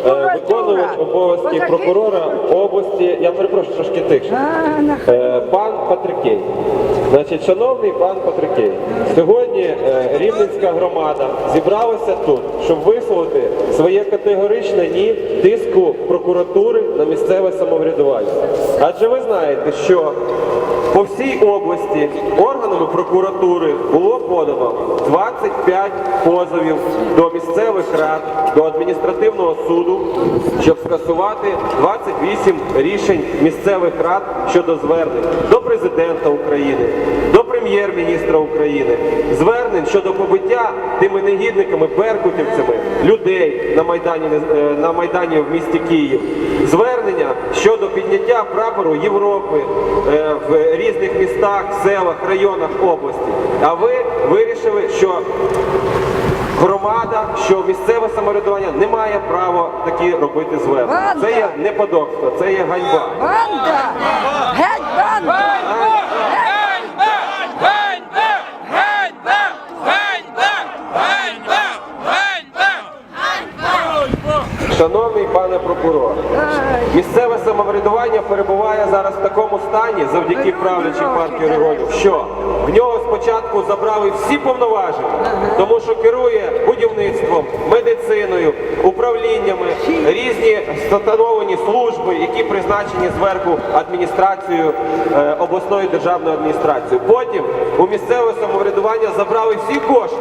Е, Виконувач обов'язків прокурора області, я перепрошую трошки тихше. Е, Пан Патрикей. Значить, шановний пан Патрикей, сьогодні е, Рівненська громада зібралася тут, щоб висловити своє категоричне ні тиску прокуратури на місцеве самоврядування. Адже ви знаєте, що по всій області органами прокуратури було подано 25 позовів до місцевих рад, до адміністративного суду, щоб скасувати 28 рішень місцевих рад щодо звернень до президента України, до прем'єр-міністра України, звернень щодо побиття тими негідниками, беркутівцями людей на майдані е, на майдані в місті Київ, звернення щодо підняття прапору Європи е, в різних містах, селах, районах області. А ви вирішили, що громада, що місцеве самоврядування не має права такі робити звернення. Це є неподобство, це є ганьба. Банда! Геть банда! Ганьба! Ганьба! Ганьба! Ганьба! Ганьба! Ганьба! Шановний пане прокурор, місцеве самоврядування перебуває зараз в такому стані завдяки правлячій партії регіонів, що в нього спочатку забрали всі повноваження, тому що керує будівництвом, медициною, управліннями, різні встановлені служби, які призначені зверху адміністрацією е, обласної державної адміністрації. Потім у місцеве самоврядування забрали всі кошти,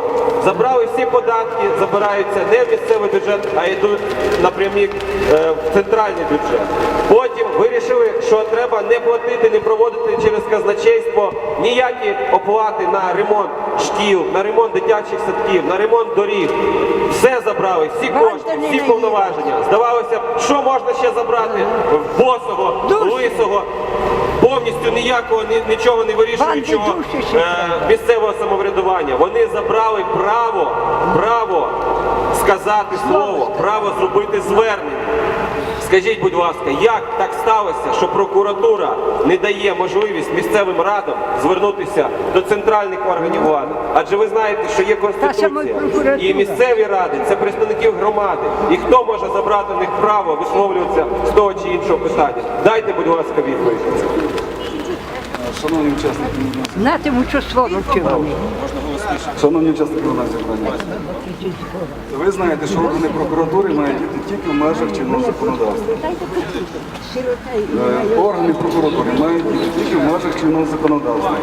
забрали всі податки, забираються не в місцевий бюджет, а йдуть напрямі е, в центральний бюджет. Потім вирішили, що треба не платити, не проводити через казначейство ніякі оплати на ремонт шкіл, на ремонт дитячих садків, на ремонт доріг. Все забрали, всі кошти, всі повноваження. Здавалося, б, що можна ще забрати в босого, лисого, повністю ніякого нічого не вирішуючого е, місцевого самоврядування. Вони забрали право, право сказати слово, право зробити звернення. Скажіть, будь ласка, як так сталося, що прокуратура не дає можливість місцевим радам звернутися до центральних органів влади? Адже ви знаєте, що є конституція і місцеві ради це представників громади. І хто може забрати в них право висловлюватися з того чи іншого питання? Дайте, будь ласка, відповідь. Шановні учасники, Знатиму, що слово вчили. шановні учасники у нас зібрання. Ви знаєте, що органи прокуратури мають діяти тільки в межах чинного законодавства. Е, Органи прокуратури мають діяти тільки в межах чинного законодавства.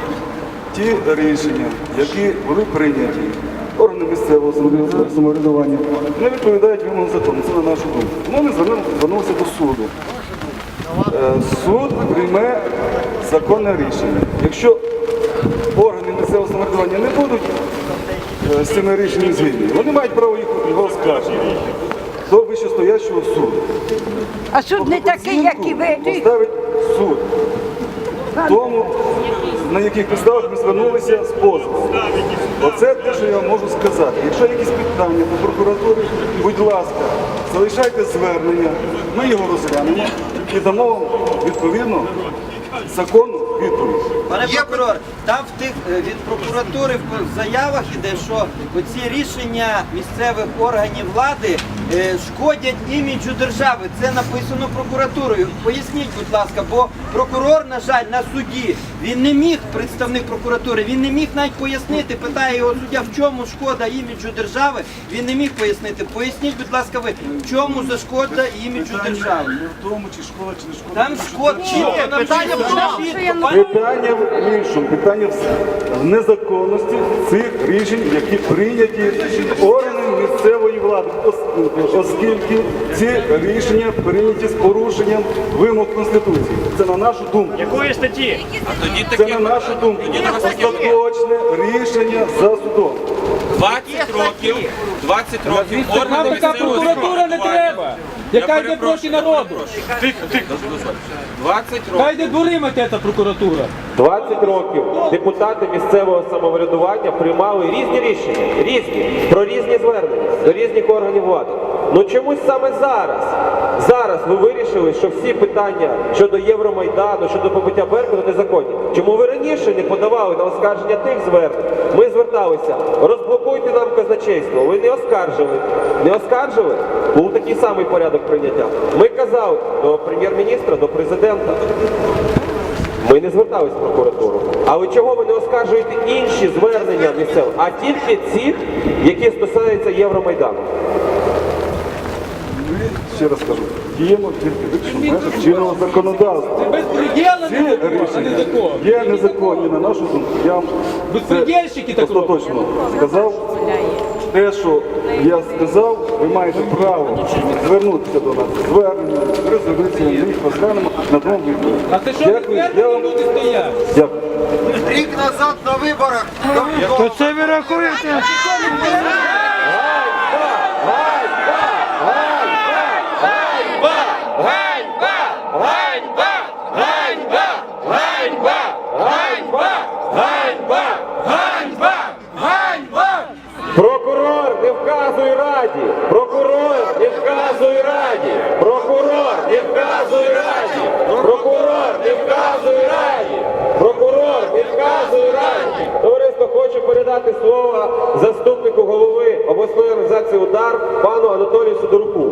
Ті рішення, які були прийняті органи місцевого самоврядування, не відповідають вимогам закону. Це на нашу думку. Вони звернули- звернулися до суду. Е, Суд прийме законне рішення. Якщо органи місцевого самоврядування не будуть е, з цими рішеннями згідні, вони мають право їх його оскаржити до вищестоящого суду. А суд не такий, як і ви. Поставить суд. Тому, на яких підставах ми звернулися з позовом. Оце те, що я можу сказати. Якщо є якісь питання до прокуратури, будь ласка, залишайте звернення, ми його розглянемо і дамо вам відповідно законну відповідь. Пане прокурор, там в тих е, від прокуратури в заявах іде, що оці рішення місцевих органів влади шкодять іміджу держави. Це написано прокуратурою. Поясніть, будь ласка, бо прокурор, на жаль, на суді він не міг, представник прокуратури, він не міг навіть пояснити. Питає його суддя, в чому шкода іміджу держави. Він не міг пояснити. Поясніть, будь ласка, ви в чому за шкода іміджу держави. Не в тому, чи шкода, чи не шкода. Там шкод чітко питання Питання в іншому, питання в- незаконності цих рішень, які прийняті місцевої влади, Ос- оскільки ці рішення прийняті з порушенням вимог Конституції. Це на нашу думку. Якої статті? Це на нашу думку. Остаточне рішення за судом. 20 років, 20 років Нам така прокуратура не треба, яка йде проти народу. 20 Хай років. йде дурима ця прокуратура. 20 років депутати місцевого самоврядування приймали різні рішення, різні, про різні звернення до різних органів влади. Ну чомусь саме зараз. Зараз ви вирішили, що всі питання щодо Євромайдану, щодо побиття Беркута незаконні. Чому ви раніше не подавали на оскарження тих звернень? Ми зверталися, казначейство. Ви не оскаржили. Не оскаржили? Був такий самий порядок прийняття. Ми казали до прем'єр-міністра, до президента. Ми не звертались в прокуратуру. Але чого ви не оскаржуєте інші звернення місцеві, а тільки ці, які стосуються Євромайдану? Ще раз кажу, діємо тільки в межах чинного законодавства. Ці рішення є незаконні на нашу думку. Я вам остаточно сказав. Те, що я сказав, ви маєте право звернутися до нас Звернення, резолюція, ми їх розглянемо на двом виборі. А ти що Дякую, я вам люди стоять? дякую. Рік назад на виборах То це ви рахуєте? надати слово заступнику голови обласної організації удар пану Анатолію Судоруку.